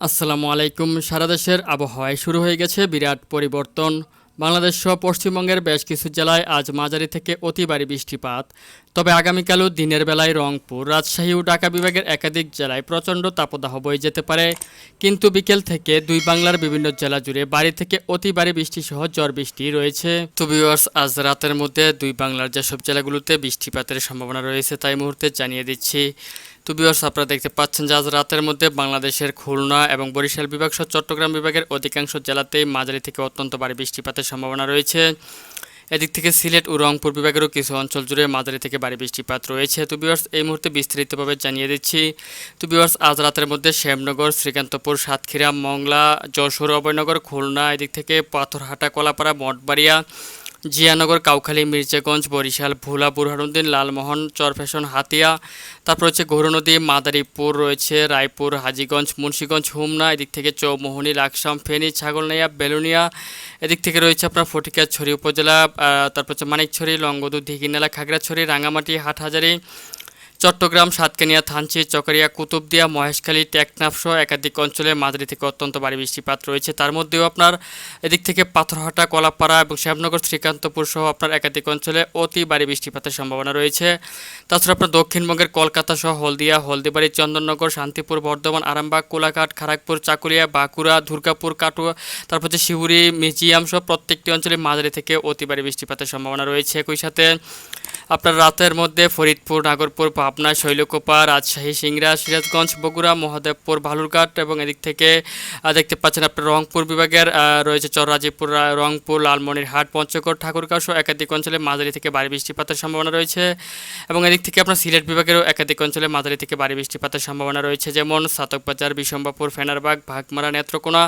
আসসালামু আলাইকুম। সারা দেশের আবহাওয়ায় শুরু হয়ে গেছে বিরাট পরিবর্তন। বাংলাদেশ সহ পশ্চিমবঙ্গের বেশ কিছু জেলায় আজ মাঝারি থেকে অতি বৃষ্টিপাত। তবে আগামীকালও দিনের বেলায় রংপুর, রাজশাহী ও ঢাকা বিভাগের একাধিক জেলায় প্রচণ্ড তাপদাহ বয়ে যেতে পারে। কিন্তু বিকেল থেকে দুই বাংলার বিভিন্ন জেলা জুড়ে বাড়ি থেকে অতি বৃষ্টি সহ ঝড় বৃষ্টি রয়েছে। তো আজ রাতের মধ্যে দুই বাংলার যেসব জেলাগুলোতে বৃষ্টিপাতের সম্ভাবনা রয়েছে তাই মুহূর্তে জানিয়ে দিচ্ছি তো ভিউয়ার্স আপনারা দেখতে পাচ্ছেন যে আজ রাতের মধ্যে বাংলাদেশের খুলনা এবং বরিশাল বিভাগ সহ চট্টগ্রাম বিভাগের অধিকাংশ জেলাতেই মাঝারি থেকে অত্যন্ত ভারী বৃষ্টিপাতের সম্ভাবনা রয়েছে। এদিক থেকে সিলেট ও রংপুর বিভাগেরও কিছু অঞ্চল জুড়ে মাঝারি থেকে ভারী বৃষ্টিপাত রয়েছে। তো বিভার্স এই মুহূর্তে বিস্তারিতভাবে জানিয়ে দিচ্ছি, তো বিভার্স আজ রাতের মধ্যে শ্যামনগর, শ্রীকান্তপুর, সাতক্ষীরা, মংলা, যশোর, অভয়নগর, খুলনা, এদিক থেকে পাথরহাটা, কলাপাড়া, মঠবাড়িয়া জিয়ানগর, কাউখালী, মির্জাগঞ্জ, বরিশাল, ভোলা, বুরহানুদ্দিন, লালমোহন চরফ্যাশন হাতিয়া। তারপর হচ্ছে গৌরনদী মাদারীপুর রয়েছে, রায়পুর, হাজিগঞ্জ, মুন্সীগঞ্জ, হুমনা, এদিক থেকে চৌমোহনী, লাকসাম, ফেনী, ছাগলনাইয়া, বেলুনিয়া। এদিক থেকে রয়েছে আপনার ফটিকাছড়ি উপজেলা তারপর হচ্ছে মানিকছড়ি লঙ্গদু দিঘিনালা খাগড়াছড়ি রাঙামাটি হাটহাজারি। চট্টগ্রাম, সাতকানিয়া, থানচি, চকরিয়া, কুতুবদিয়া, মহেশখালী, টেকনাফ সহ একাধিক অঞ্চলে মাঝারি থেকে অত্যন্ত ভারী বৃষ্টিপাত রয়েছে। তার মধ্যেও আপনার এদিক থেকে পাথরহাটা, কলাপাড়া এবং শ্যামনগর, শ্রীকান্তপুর সহ আপনার একাধিক অঞ্চলে অতি ভারী বৃষ্টিপাতের সম্ভাবনা রয়েছে। তাছাড়া আপনার দক্ষিণবঙ্গের কলকাতা সহ হলদিয়া, হলদিবাড়ি, চন্দননগর, শান্তিপুর, বর্ধমান, আরামবাগ, কোলাঘাট খড়গপুর চাকুলিয়া, বাঁকুড়া, দুর্গাপুর, কাটুয়া, তারপর হচ্ছে শিউরি মিউজিয়াম সহ প্রত্যেকটি অঞ্চলে মাঝারি থেকে অতি ভারী বৃষ্টিপাতের সম্ভাবনা রয়েছে। একই সাথে আপনার রাতের মধ্যে ফরিদপুর, নাগরপুর পাবনা, শৈলকুপা, রাজশাহী, সিংড়া, সিরাজগঞ্জ, বগুড়া, মহাদেবপুর ভালুরঘাট এবং এদিক থেকে দেখতে পাচ্ছেন আপনার রংপুর বিভাগের রয়েছে চররাজীপুর রংপুর, লালমনিরহাট পঞ্চগড় ঠাকুরগাঁও সহ একাধিক অঞ্চলে মাঝারি থেকে ভারী বৃষ্টিপাতের সম্ভাবনা রয়েছে এবং এদিক থেকে আপনার সিলেট বিভাগেরও একাধিক অঞ্চলে মাঝারি থেকে ভারী বৃষ্টিপাতের সম্ভাবনা রয়েছে। যেমন সাতকবাজার বিশম্বাপুর ফেনারবাগ, ভাগমারা, নেত্রকোনা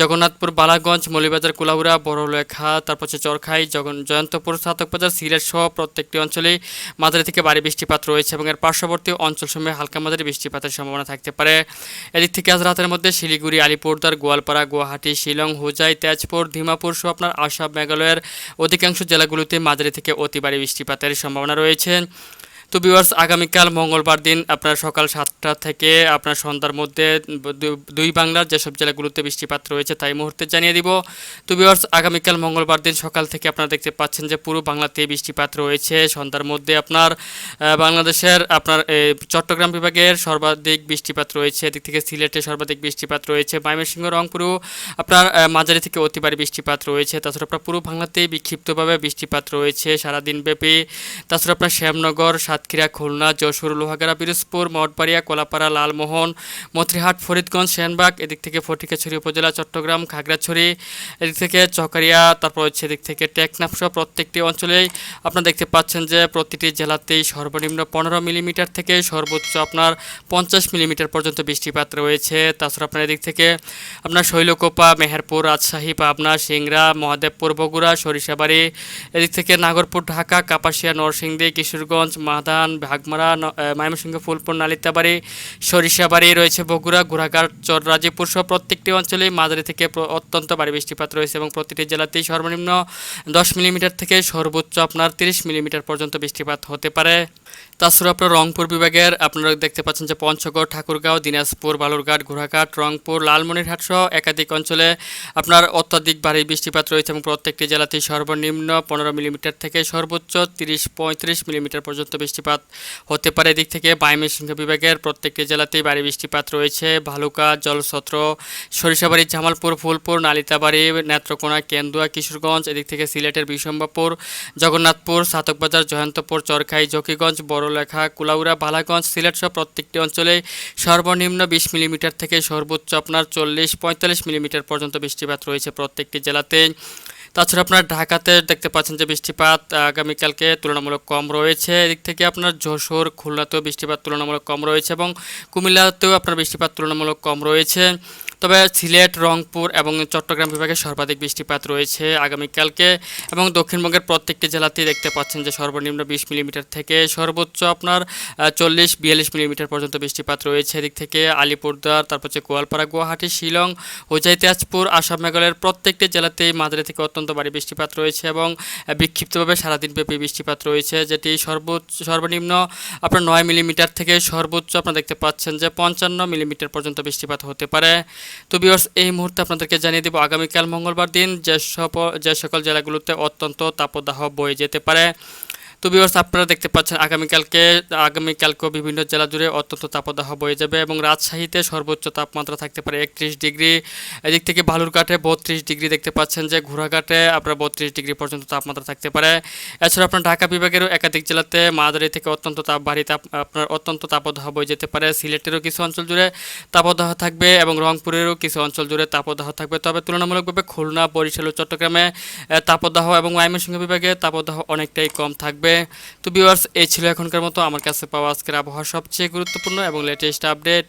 জগন্নাথপুর, বালাগঞ্জ, মৌলিবাজার কুলাউড়া বড়লেখা, তারপর হচ্ছে চরখাই, জগন, জয়ন্তপুর, সাতকবাজার, সিলেট সহ প্রত্যেকটি অঞ্চলেই মাঝারি থেকে ভারী বৃষ্টিপাত রয়েছে এবং এর পার্শ্ববর্তী অঞ্চলসমূহে হালকা মাঝারি বৃষ্টিপাতের সম্ভাবনা থাকতে পারে। এদিক থেকে আজ রাতের মধ্যে শিলিগুড়ি আলিপুরদার গোয়ালপাড়া, গুয়াহাটি, শিলং, হুজাই, তেজপুর ধিমাপুর সহ আপনার আসাম, মেঘালয়ের অধিকাংশ জেলাগুলোতে মাঝারি থেকে অতিবারী বৃষ্টিপাতের সম্ভাবনা রয়েছে। তো ভিউয়ার্স আগামীকাল মঙ্গলবার দিন আপনার সকাল সাতটা থেকে আপনার সন্ধ্যার মধ্যে দুই বাংলার যেসব জেলাগুলোতে বৃষ্টিপাত রয়েছে তাই মুহূর্তে জানিয়ে দিব। তো ভিউয়ার্স আগামীকাল মঙ্গলবার দিন সকাল থেকে আপনারা দেখতে পাচ্ছেন যে পুরো বাংলাতে বৃষ্টিপাত রয়েছে। সন্ধ্যার মধ্যে আপনার বাংলাদেশের আপনার চট্টগ্রাম বিভাগের সর্বাধিক বৃষ্টিপাত রয়েছে। এদিক থেকে সিলেটে সর্বাধিক বৃষ্টিপাত রয়েছে। ময়মনসিংহ, রংপুরেও আপনার মাঝারি থেকে অতিবারী বৃষ্টিপাত রয়েছে। তাছাড়া আপনার পুরো বাংলাতেই বিক্ষিপ্তভাবে বৃষ্টিপাত রয়েছে সারাদিন ব্যাপী তাছাড়া আপনার শ্যামনগর সাতক্ষীরা, খুলনা, যশোর, লোহাগাড়া, পিরোজপুর, মঠবাড়িয়া, কলাপাড়া, লালমোহন, মথিরহাট, ফরিদগঞ্জ, সেনবাগ, এদিক থেকে ফটিকাছড়ি উপজেলা, চট্টগ্রাম, খাগড়াছড়ি, এদিক থেকে চকারিয়া, তারপর হচ্ছে এদিক থেকে টেকনাফসহ প্রত্যেকটি অঞ্চলেই আপনারা দেখতে পাচ্ছেন যে প্রতিটি জেলাতেই সর্বনিম্ন পনেরো মিলিমিটার থেকে সর্বোচ্চ আপনার পঞ্চাশ মিলিমিটার পর্যন্ত বৃষ্টিপাত রয়েছে। তাছাড়া আপনার এদিক থেকে আপনার শৈলকোপা, মেহেরপুর, রাজশাহী, পাবনা, সিংড়া, মহাদেবপুর, বগুড়া, সরিষাবাড়ি, এদিক থেকে নাগরপুর, ঢাকা, কাপাসিয়া, নরসিংদী, কিশোরগঞ্জ মাদান ভাগমারা ময়মনসিংহ, ফুলপুর, নালিতাবাড়ি, সরিষাবাড়ি রয়েছে বগুড়া ঘোড়াঘাট চররাজীপুর সহ প্রত্যেকটি অঞ্চলে মাঝারি থেকে অত্যন্ত ভারী বৃষ্টিপাত রয়েছে এবং প্রতিটি জেলাতেই সর্বনিম্ন দশ মিলিমিটার থেকে সর্বোচ্চ আপনার তিরিশ মিলিমিটার পর্যন্ত বৃষ্টিপাত হতে পারে। তাছাড়া আপনার রংপুর বিভাগের আপনারা দেখতে পাচ্ছেন যে পঞ্চগড়, ঠাকুরগাঁও, দিনাজপুর, বালুরঘাট, ঘোড়াঘাট, রংপুর, লালমনিরহাট সহ একাধিক অঞ্চলে আপনার অত্যাধিক ভারী বৃষ্টিপাত রয়েছে এবং প্রত্যেকটি জেলাতেই সর্বনিম্ন পনেরো মিলিমিটার থেকে সর্বোচ্চ তিরিশ পঁয়ত্রিশ মিলিমিটার পর্যন্ত বৃষ্টিপাত হতে পারে। এদিক থেকে ময়মনসিংহ বিভাগের প্রত্যেকটি জেলাতেই ভারী বৃষ্টিপাত রয়েছে। ভালুকা জলছত্র সরিষাবাড়ি, জামালপুর, ফুলপুর, নালিতাবাড়ি, নেত্রকোনা, কেন্দুয়া, কিশোরগঞ্জ, এদিক থেকে সিলেটের বিশম্বাপুর জগন্নাথপুর, সাতকবাজার, জয়ন্তপুর, চরখাই, জকিগঞ্জ বড়লেখা, কুলাউড়া, বালাগঞ্জ, সিলেট সহ প্রত্যেকটি অঞ্চলে সর্বনিম্ন বিশ মিলিমিটার থেকে সর্বোচ্চ আপনার চল্লিশ, পঁয়তাল্লিশ মিলিমিটার পর্যন্ত বৃষ্টিপাত রয়েছে প্রত্যেকটি জেলাতে। তাছাড়া আপনার ঢাকাতে দেখতে পাচ্ছেন যে বৃষ্টিপাত আগামীকালকে তুলনামূলক কম রয়েছে। এদিক থেকে আপনার যশোর, খুলনাতেও বৃষ্টিপাত তুলনামূলক কম রয়েছে এবং কুমিল্লাতেও আপনার বৃষ্টিপাত তুলনামূলক কম রয়েছে। তবে সিলেট, রংপুর এবং চট্টগ্রাম বিভাগে সর্বাধিক বৃষ্টিপাত রয়েছে আগামীকালকে এবং দক্ষিণবঙ্গের প্রত্যেকটি জেলাতেই দেখতে পাচ্ছেন যে সর্বনিম্ন বিশ মিলিমিটার থেকে সর্বোচ্চ আপনার চল্লিশ বিয়াল্লিশ মিলিমিটার পর্যন্ত বৃষ্টিপাত রয়েছে। এদিক থেকে আলিপুরদুয়ার, তারপর হচ্ছে গোয়ালপাড়া, গুয়াহাটি, শিলং হোজাই তেজপুর, আসাম মেঘালয়ের প্রত্যেকটি জেলাতেই মাঝারি থেকে অত্যন্ত ভারী বৃষ্টিপাত রয়েছে এবং বিক্ষিপ্তভাবে সারাদিন ব্যাপী বৃষ্টিপাত রয়েছে, যেটি সর্বোচ্চ, সর্বনিম্ন আপনার নয় মিলিমিটার থেকে সর্বোচ্চ আপনারা দেখতে পাচ্ছেন যে পঞ্চান্ন মিলিমিটার পর্যন্ত বৃষ্টিপাত হতে পারে। তো বিয়র্স এই মুহূর্তে আপনাদেরকে জানিয়ে দেবো, আগামীকাল মঙ্গলবার দিন যে সকল যে সকল জেলাগুলোতে অত্যন্ত তাপদাহ বয়ে যেতে পারে। তো বিভার্স আপনারা দেখতে পাচ্ছেন আগামীকালকে, আগামীকালকেও বিভিন্ন জেলা জুড়ে অত্যন্ত তাপদাহ বয়ে যাবে এবং রাজশাহীতে সর্বোচ্চ তাপমাত্রা থাকতে পারে একত্রিশ ডিগ্রি। এদিক থেকে বালুরঘাটে বত্রিশ ডিগ্রি দেখতে পাচ্ছেন যে ঘোড়াঘাটে আপনার বত্রিশ ডিগ্রি পর্যন্ত তাপমাত্রা থাকতে পারে। এছাড়া আপনার ঢাকা বিভাগেরও একাধিক জেলাতে মাদারি থেকে অত্যন্ত তাপ ভারী তাপ, আপনার অত্যন্ত তাপদাহ বয়ে যেতে পারে। সিলেটেরও কিছু অঞ্চল জুড়ে তাপদাহ থাকবে এবং রংপুরেরও কিছু অঞ্চল জুড়ে তাপদাহ থাকবে। তবে তুলনামূলকভাবে খুলনা, বরিশাল ও চট্টগ্রামে তাপদাহ এবং ময়মনসিংহ বিভাগে তাপদাহ অনেকটাই কম থাকবে। তো ভিউয়ার্স এই ছিল এখনকার মতো। আমার কাছে পাওয়া আজকের আবহাওয়া সবচেয়ে গুরুত্বপূর্ণ এবং লেটেস্ট আপডেট